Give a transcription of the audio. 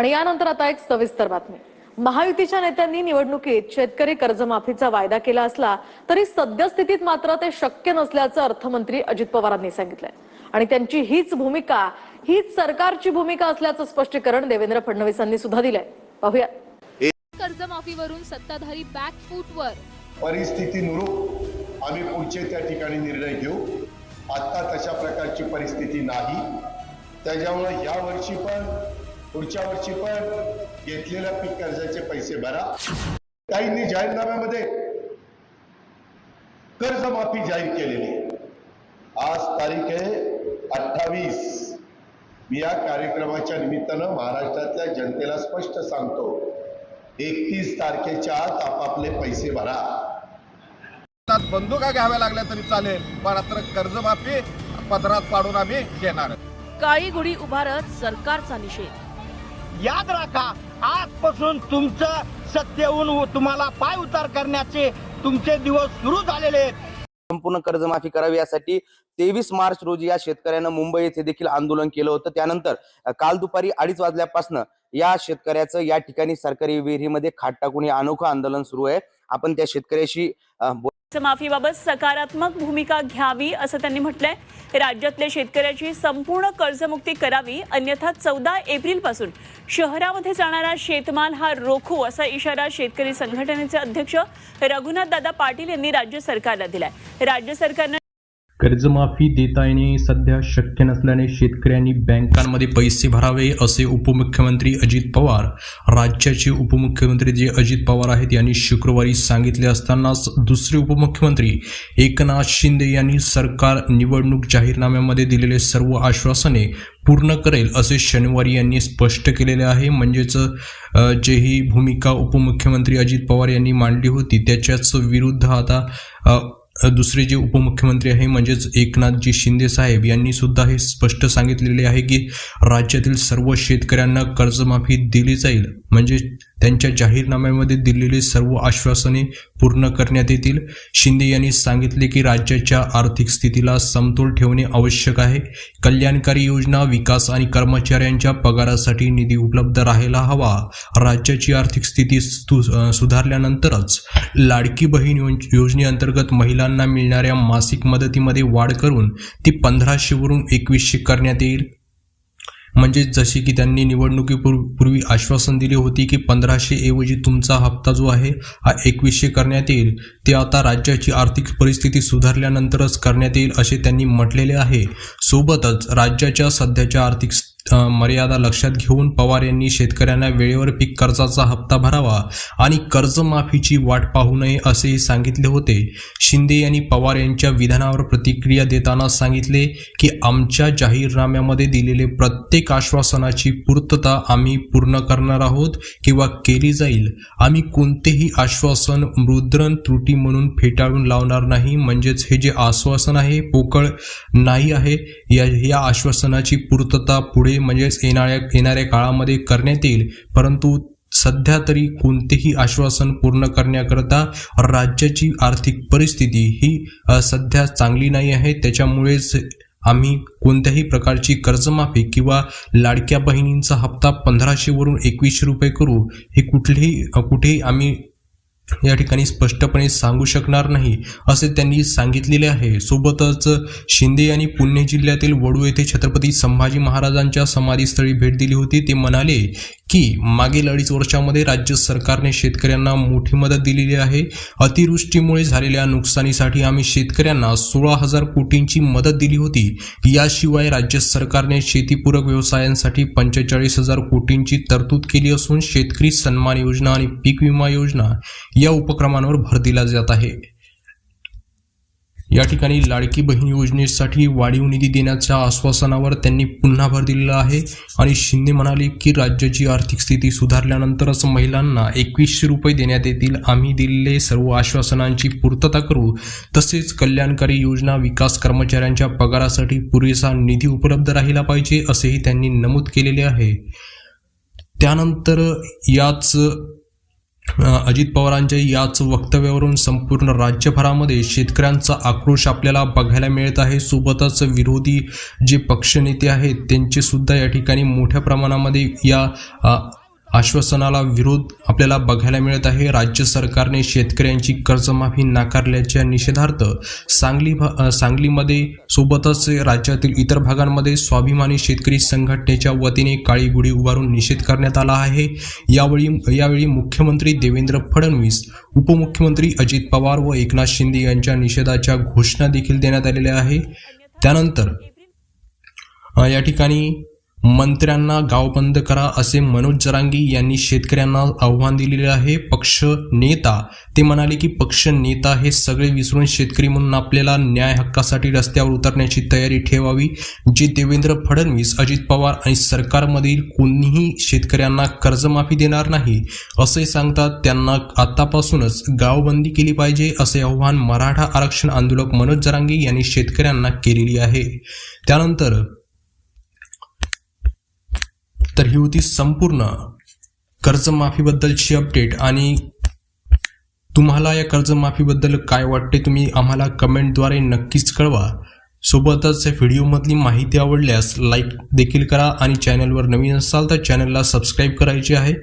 आणि यानंतर आता एक सविस्तर बातमी. महायुतीच्या नेत्यांनी निवडणुकीत शेतकरी कर्जमाफीचा वायदा केला असला तरी सद्यस्थितीत मात्र ते शक्य नसल्याचं अर्थमंत्री अजित पवारांनी सांगितलंय. आणि त्यांची हीच भूमिका हीच सरकारची भूमिका असल्याचं स्पष्टीकरण देवेंद्र फडणवीसांनी सुद्धा दिलंय. पाहूया. कर्जमाफीवरून सत्ताधारी बॅकफूटवर परिस्थितीनुरूप आम्ही पुढचे त्या ठिकाणी निर्णय घेऊ. आत्ता तशा प्रकारची परिस्थिती नाही. त्याच्यामुळे या वर्षी पण पुढच्या वर्षी पण घेतलेल्या पीक कर्जाचे पैसे भरा. काहींनी जाहीरनाम्यामध्ये कर्जमाफी जाहीर केलेली. आज तारीख आहे अठ्ठावीस. मी या कार्यक्रमाच्या निमित्तानं महाराष्ट्रातल्या जनतेला स्पष्ट सांगतो एकतीस तारखेच्या आत आपापले पैसे भरा. बंदुका घ्याव्या लागल्या तरी चालेल पण मात्र कर्जमाफी पदरात पाडून आम्ही घेणार. काळी गुढी उभारत सरकारचा निषेध. याद राखा आजपासून तुमचं सत्तेहून तुम्हाला पाय उतार करण्याचे तुमचे दिवस सुरू झालेले आहेत. संपूर्ण कर्जमाफी करावी यासाठी तेवीस मार्च रोजी या शेतकऱ्यानं मुंबई येथे देखील आंदोलन केलं होतं. त्यानंतर काल दुपारी अडीच वाजल्यापासून या शेतकऱ्याचं या ठिकाणी सरकारी विहिरीमध्ये खाट टाकून हे अनोखं आंदोलन सुरू आहे. आपण त्या शेतकऱ्याशी माफीबाबत सकारात्मक भूमिका घ्यावी असं त्यांनी म्हटलंय. राज्यातल्या शेतकऱ्याची संपूर्ण कर्जमुक्ती करावी अन्यथा चौदा एप्रिलपासून शहरामध्ये जाणारा शेतमाल हा रोखू असा इशारा शेतकरी संघटनेचे अध्यक्ष रघुनाथ दादा पाटील यांनी राज्य सरकारला दिलाय. राज्य सरकारनं कर्जमाफी देता येणे सध्या शक्य नसल्याने शेतकऱ्यांनी बँकांमध्ये पैसे भरावे असे उपमुख्यमंत्री अजित पवार राज्याचे उपमुख्यमंत्री जे अजित पवार आहेत यांनी शुक्रवारी सांगितले असतानाच दुसरे उपमुख्यमंत्री एकनाथ शिंदे यांनी सरकार निवडणूक जाहीरनाम्यामध्ये दिलेले सर्व आश्वासने पूर्ण करेल असे शनिवारी यांनी स्पष्ट केलेले आहे. म्हणजेच जे ही भूमिका उपमुख्यमंत्री अजित पवार यांनी मांडली होती त्याच्याच विरुद्ध आता दुसरे जे उपमुख्यमंत्री आहे म्हणजेच एकनाथजी शिंदे साहेब यांनी सुद्धा हे स्पष्ट सांगितलेले आहे की राज्यातील सर्व शेतकऱ्यांना कर्जमाफी दिली जाईल. म्हणजे त्यांच्या जाहीरनाम्यामध्ये दिलेली सर्व आश्वासने पूर्ण करण्यात येतील. शिंदे यांनी सांगितले की राज्याच्या आर्थिक स्थितीला समतोल ठेवणे आवश्यक आहे. कल्याणकारी योजना विकास आणि कर्मचाऱ्यांच्या पगारासाठी निधी उपलब्ध राहायला हवा. राज्याची आर्थिक स्थिती सु- सुधारल्यानंतरच लाडकी बहीण योजनेअंतर्गत महिलांना मिळणाऱ्या मासिक मदतीमध्ये वाढ करून ती पंधराशेवरून एकवीसशे करण्यात येईल. म्हणजे जसे की त्यांनी निवडणुकीपूर्वी आश्वासन दिले होते की पंधराशे ऐवजी तुमचा हप्ता जो आहे हा एकवीसशे करण्यात येईल. ते आता राज्याची आर्थिक परिस्थिती सुधारल्यानंतरच करण्यात येईल असे त्यांनी म्हटलेले आहे. सोबतच राज्याच्या सध्याच्या आर्थिक मर्यादा लक्षात घेऊन पवार यांनी शेतकऱ्यांना वेळेवर पीक कर्जाचा हप्ता भरावा आणि कर्जमाफीची वाट पाहू नये असेही सांगितले होते. शिंदे यांनी पवार यांच्या विधानावर प्रतिक्रिया देताना सांगितले की आमच्या जाहीरनाम्यामध्ये दिलेले प्रत्येक आश्वासनाची पूर्तता आम्ही पूर्ण करणार आहोत किंवा केली जाईल. आम्ही कोणतेही आश्वासन मुद्रण त्रुटी म्हणून फेटाळून लावणार नाही. म्हणजेच हे जे आश्वासन आहे पोकळ नाही आहे या या आश्वासनाची पूर्तता पुढे म्हणजेच येणाऱ्या येणाऱ्या काळामध्ये करण्यात येईल. परंतु सध्या तरी कोणतेही आश्वासन पूर्ण करण्याकरता राज्याची आर्थिक परिस्थिती ही सध्या चांगली नाही आहे. त्याच्यामुळेच आम्ही कोणत्याही प्रकारची कर्जमाफी किंवा लाडक्या बहिणींचा हप्ता पंधराशेवरून एकवीसशे रुपये करू हे कुठलेही कुठेही आम्ही या ठिकाणी स्पष्टपणे सांगू शकणार नाही असे त्यांनी सांगितलेले आहे. सोबतच शिंदे यांनी पुणे जिल्ह्यातील वडू येथे छत्रपती संभाजी महाराजांच्या समाधीस्थळी भेट दिली होती. ते म्हणाले की मागील अडीच वर्षामध्ये राज्य सरकारने शेतकऱ्यांना मोठी मदत दिलेली आहे. अतिवृष्टीमुळे झालेल्या नुकसानीसाठी आम्ही शेतकऱ्यांना सोळा हजार कोटींची मदत दिली होती. याशिवाय राज्य सरकारने शेतीपूरक व्यवसायांसाठी पंचेचाळीस हजार कोटींची तरतूद केली असून शेतकरी सन्मान योजना आणि पीक विमा योजना या उपक्रमांवर भर दिला जात आहे. या ठिकाणी लाडकी बहीण योजनेसाठी वाढीव निधी देण्याच्या आश्वासनावर त्यांनी पुन्हा भर दिलेला आहे आणि शिंदे म्हणाले की राज्याची आर्थिक स्थिती सुधारल्यानंतरच महिलांना एकवीसशे रुपये देण्यात येतील. आम्ही दिलेले सर्व आश्वासनांची पूर्तता करू. तसेच कल्याणकारी योजना विकास कर्मचाऱ्यांच्या पगारासाठी पुरेसा निधी उपलब्ध राहिला पाहिजे असेही त्यांनी नमूद केलेले आहे. त्यानंतर याच अजित पवारांच्या याच वक्तव्यावरून संपूर्ण राज्यभरामध्ये शेतकऱ्यांचा आक्रोश आपल्याला बघायला मिळत आहे. सोबतच विरोधी जे पक्षनेते आहेत त्यांचे सुद्धा या ठिकाणी मोठ्या प्रमाणामध्ये या आश्वासनाला विरोध आपल्याला बघायला मिळत आहे. राज्य सरकारने शेतकऱ्यांची कर्जमाफी नाकारल्याच्या निषेधार्थ सांगली भा- सांगलीमध्ये सोबतच राज्यातील इतर भागांमध्ये स्वाभिमानी शेतकरी संघटनेच्या वतीने काळी गुढी उभारून निषेध करण्यात आला आहे. यावेळी यावेळी मुख्यमंत्री देवेंद्र फडणवीस उपमुख्यमंत्री अजित पवार व एकनाथ शिंदे यांच्या निषेधाच्या घोषणा देखील देण्यात आलेल्या आहे. त्यानंतर या ठिकाणी मंत्र्यांना गाव बंद करा असे मनोज जरांगी यांनी शेतकऱ्यांना आव्हान दिलेले आहे. पक्ष नेता ते म्हणाले की पक्ष नेता हे सगळे विसरून शेतकरी म्हणून आपल्याला न्याय हक्कासाठी रस्त्यावर उतरण्याची तयारी ठेवावी जे देवेंद्र फडणवीस अजित पवार आणि सरकारमधील कोणीही शेतकऱ्यांना कर्जमाफी देणार नाही असे सांगतात. त्यांना आतापासूनच गावबंदी केली पाहिजे असे आव्हान मराठा आरक्षण आंदोलक मनोज जरांगी यांनी शेतकऱ्यांना केलेली आहे. त्यानंतर तर ही होती संपूर्ण कर्जमाफीबद्दलची अपडेट आणि तुम्हाला या कर्जमाफीबद्दल काय वाटते तुम्ही आम्हाला कमेंटद्वारे नक्कीच कळवा. सोबतच या व्हिडिओमधली माहिती आवडल्यास लाईक देखील करा आणि चॅनलवर नवीन असाल तर चॅनलला सबस्क्राईब करायचे आहे.